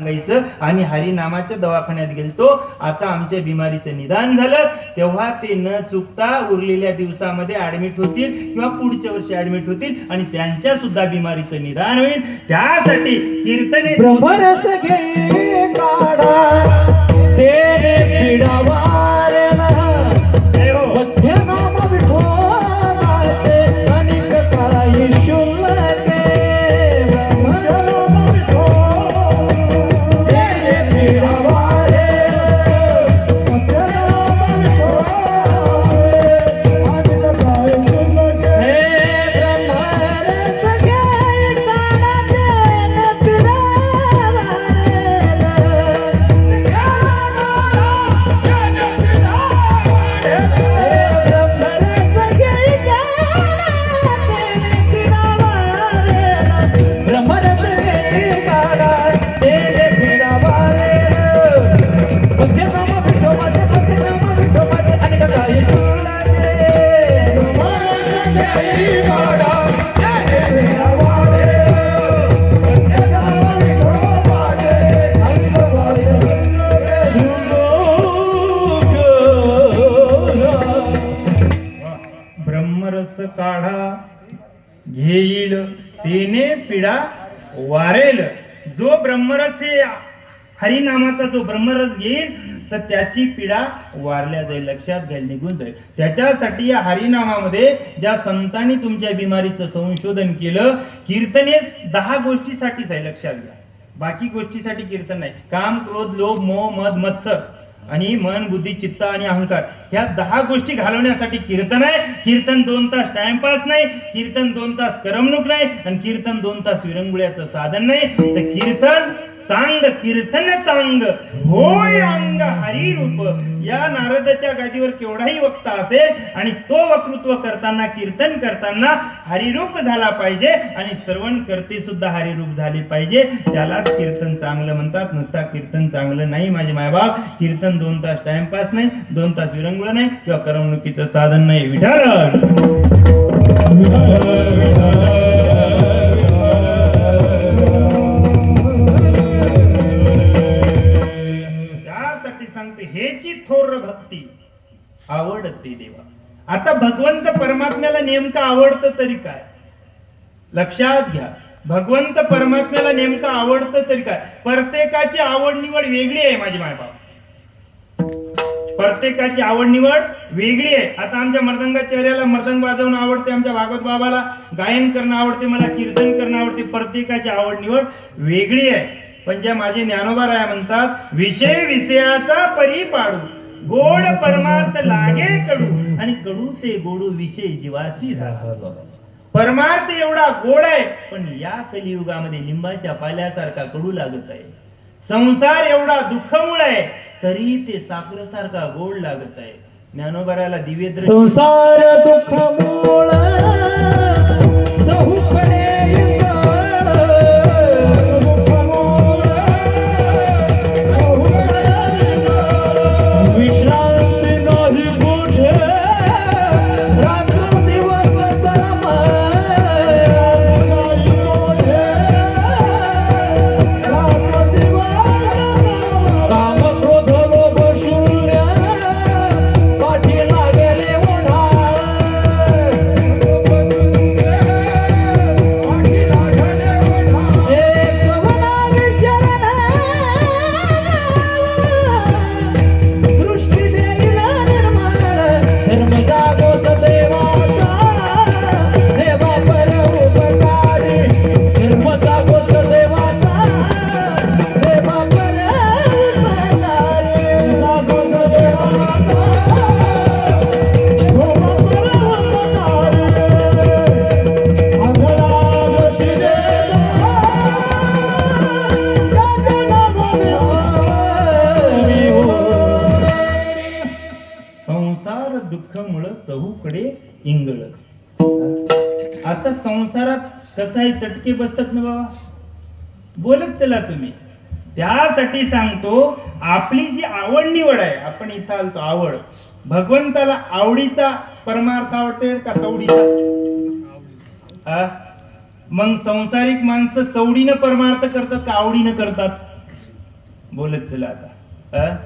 सांगायचं आम्ही हरिनामाच्या दवाखान्यात गेलतो. आता आमच्या बिमारीचं निदान झालं. तेव्हा ते न चुकता उरलेल्या दिवसामध्ये ऍडमिट होतील किंवा पुढच्या वर्षी ऍडमिट होतील आणि त्यांच्या सुद्धा बिमारीचं निदान होईल. त्यासाठी कीर्तने वारेल. जो ब्रह्मरस हे हरिनामाचा जो ब्रह्मरस घेईल तर त्याची पिढा वारल्या जाईल लक्षात घ्यायला निघून जाईल. त्याच्यासाठी या हरिनामामध्ये ज्या संतांनी तुमच्या बिमारीचं संशोधन केलं कीर्तने दहा गोष्टीसाठीच आहे लक्षात घ्या. बाकी गोष्टीसाठी कीर्तन नाही. काम क्रोध लोभ मोह मद मत्सर. आणि मन बुद्धी चित्त आणि अहंकार ह्या दहा गोष्टी घालवण्यासाठी कीर्तन आहे. कीर्तन दोन तास टाइमपास नाही. कीर्तन दोन तास करमणूक नाही. आणि कीर्तन दोन तास विरंगुळ्याचं साधन नाही. तर कीर्तन चांग कीर्तन चांग होय अंग हरी रूप या नारदाच्या गादीवर केवढाही वक्ता असेल आणि तो वक्तृत्व करताना कीर्तन करताना हरिरूप झाला पाहिजे आणि श्रवण करते सुद्धा हरिरूप झाले पाहिजे. त्यालाच कीर्तन चांगलं म्हणतात. नसता कीर्तन चांगलं नाही माझे मायबाप. कीर्तन दोन तास टाइमपास नाही दोन तास विरंगुळ नाही किंवा करमणुकीचं साधन नाही. विठारण आवडते देवा. आता भगवंत परमात्म्याला नेमकं आवडतं तरी काय? लक्षात घ्या. भगवंत परमात्म्याला नेमकं आवडतं तरी काय? प्रत्येकाची आवड निवड वेगळी आहे माझी मायबाप. प्रत्येकाची आवड निवड वेगळी आहे. आता आमच्या मृदंगाचार्याला मृदंग वाजवणं आवडते आमच्या भागवत बाबाला गायन करणं आवडते मला कीर्तन करणं आवडते प्रत्येकाची आवड निवड वेगळी आहे. पण ज्या माझे ज्ञानोबा राय म्हणतात विषय विषयाचा परी पाडू गोड परमार्थ लागे कडू आणि कडू ते गोडू विषय जीवासी झाला. परमार्थ एवढा गोड आहे पण या कलियुगामध्ये लिंबाच्या पाल्यासारखा कडू लागत आहे. संसार एवढा दुःखमुळ आहे तरी ते साखरेसारखा गोड लागत आहे. ज्ञानोबराला दिव्य संसार दुःख चहूकडे इंगळ. आता संसारात कसाही चटके बसतात ना बाबा? बोलत चला तुम्ही. त्यासाठी सांगतो आपली जी आवड निवड आहे आपण इथं आलतो आवड. भगवंताला आवडीचा परमार्थ आवडते का सवडीचा? हा? मग संसारिक माणसं सवडीनं परमार्थ करतात का आवडीनं करतात? बोलत चला आता?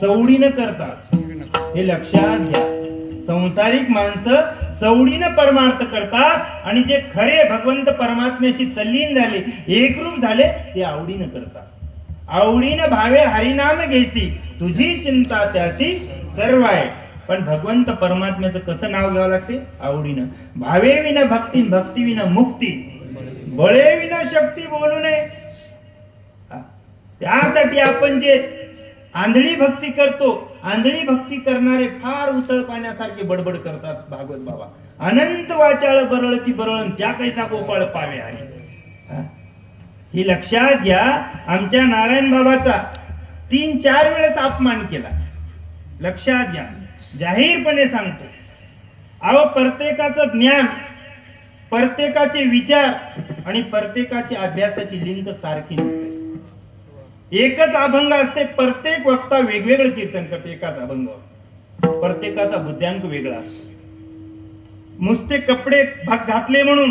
सवडीनं करतात. हे लक्षात घ्या. संसारिक माणसं सवडीनं परमार्थ करतात आणि जे खरे भगवंत परमात्म्याशी तल्लीन झाले एकरूप झाले ते आवडीनं करतात. आवडीनं भावे हरिनाम घेसी तुझी चिंता त्याशी सर्व आहे पण भगवंत परमात्म्याचं कसं नाव घ्यावं लागते? आवडीनं. भावे विना भक्ती भक्ती विना मुक्ती. बळे विना शक्ती बोलू नये. त्यासाठी आपण जे आंधळी भक्ती करतो आंधळी भक्ती करणारे फार उतळ पाण्यासारखे बडबड करतात भागवत बाबा. अनंत वाचाळ बरळती बरळण त्या कैसा गोपाळ पावे हरी ही? लक्षात घ्या आमच्या नारायण बाबाचा तीन चार वेळेस अपमान केला. लक्षात घ्या. जाहीरपणे सांगतो. अहो प्रत्येकाचं ज्ञान प्रत्येकाचे विचार आणि प्रत्येकाची अभ्यासाची लिंक सारखी नसते. एकच अभंग असते प्रत्येक वक्ता वेगवेगळं कीर्तन करते एकाच अभंगावर प्रत्येकाचा बुद्ध्यांक वेगळा असतो. नुसते कपडे भाग घातले म्हणून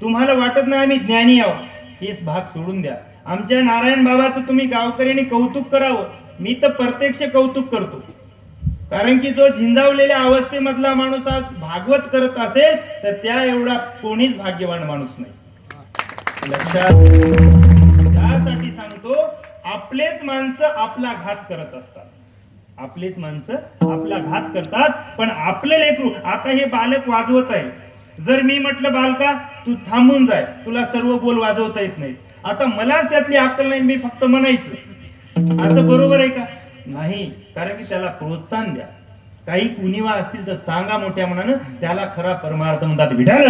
तुम्हाला वाटत नाही आम्ही ज्ञानी आहोत. हेच भाग सोडून द्या. आमच्या नारायण बाबाचं तुम्ही गावकऱ्यांनी कौतुक करावं. मी तर प्रत्यक्ष कौतुक करतो. कारण की जो झिंजावलेल्या अवस्थेमधला माणूस आज भागवत करत असेल तर त्या एवढा कोणीच भाग्यवान माणूस नाही. लक्षात त्यासाठी सांगतो आपलेच माणसं आपला घात करत असतात. आपलेच माणसं आपला घात करतात. पण आपले लेकरू आता हे बालक वाजवत आहे. जर मी म्हटलं बालका तू थांबून जाय. तुला सर्व बोल वाजवता येत नाही आता मलाच त्यातली अक्कल नाही मी फक्त म्हणायचं. असं बरोबर आहे का? नाही कारण की त्याला प्रोत्साहन द्या. काही कुणीवा असतील तर सांगा मोठ्या मनानं त्याला खरा परमार्थ म्हणतात विठाल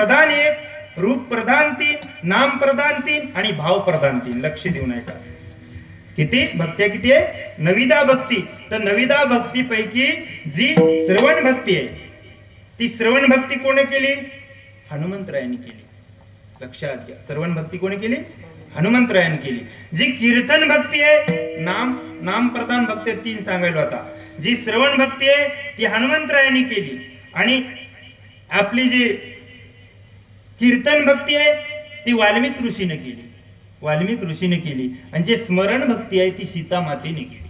प्रधान एक रूप प्रधान तीन नाम प्रधान तीन आणि भाव प्रधान तीन. लक्ष देऊ नये किती? भक्ती किती आहे? नविदा भक्ती. तर नविदा भक्ती पैकी जी श्रवण भक्ती आहे ती श्रवण भक्ती कोणी केली? हनुमंतरायांनी केली. लक्षात घ्या. श्रवण भक्ती कोणी केली? हनुमंतरायांनी केली. जी कीर्तन भक्ती आहे नाम नाम प्रधान भक्ती तीन सांगायला होता. जी श्रवण भक्ती आहे ती हनुमंतरायांनी केली. आणि आपली जी कीर्तन भक्ती आहे ती वाल्मिक ऋषीने केली. वाल्मिक ऋषीने केली. आणि जे स्मरण भक्ती आहे ती सीता मातेने केली.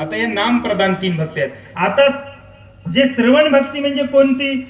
आता या नाम प्रधान तीन भक्ती आहेत. आता जे श्रवण भक्ती म्हणजे कोणती?